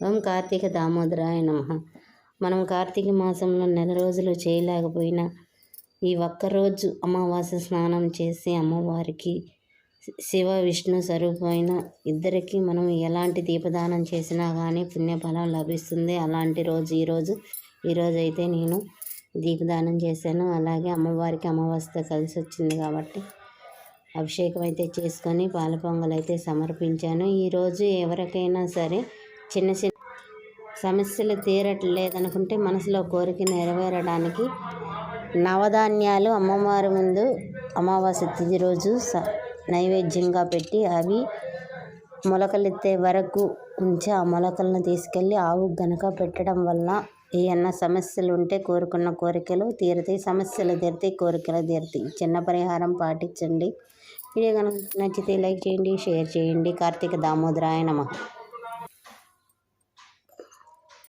ఓం కార్తీక దామోదరాయ నమ. మనం కార్తీక మాసంలో నెల రోజులు చేయలేకపోయినా ఈ ఒక్కరోజు అమావాస్య స్నానం చేసి అమ్మవారికి శివ విష్ణు స్వరూపమైన ఇద్దరికి మనం ఎలాంటి దీపదానం చేసినా కానీ పుణ్యఫలం లభిస్తుంది. అలాంటి రోజు ఈరోజు ఈరోజు అయితే నేను దీపదానం చేశాను. అలాగే అమ్మవారికి అమావాస్య కలిసి వచ్చింది కాబట్టి అభిషేకం అయితే చేసుకొని పాల పొంగల్ అయితే సమర్పించాను. ఈరోజు ఎవరికైనా సరే చిన్న చిన్న సమస్యలు తీరట్లేదనుకుంటే మనసులో కోరిక నెరవేరడానికి నవధాన్యాలు అమ్మవారి ముందు అమావాస్య తిథి రోజు స నైవేద్యంగా పెట్టి అవి మొలకలెత్తే వరకు ఉంచి ఆ మొలకలను తీసుకెళ్ళి ఆవు గనక పెట్టడం వల్ల ఏమన్నా సమస్యలు ఉంటే కోరుకున్న కోరికలు తీరుతాయి సమస్యలు తీరుతాయి కోరికలు తీరుతాయి. చిన్న పరిహారం పాటించండి. వీడియో కనుక నచ్చితే లైక్ చేయండి షేర్ చేయండి. కార్తీక దామోదరాయ నమ.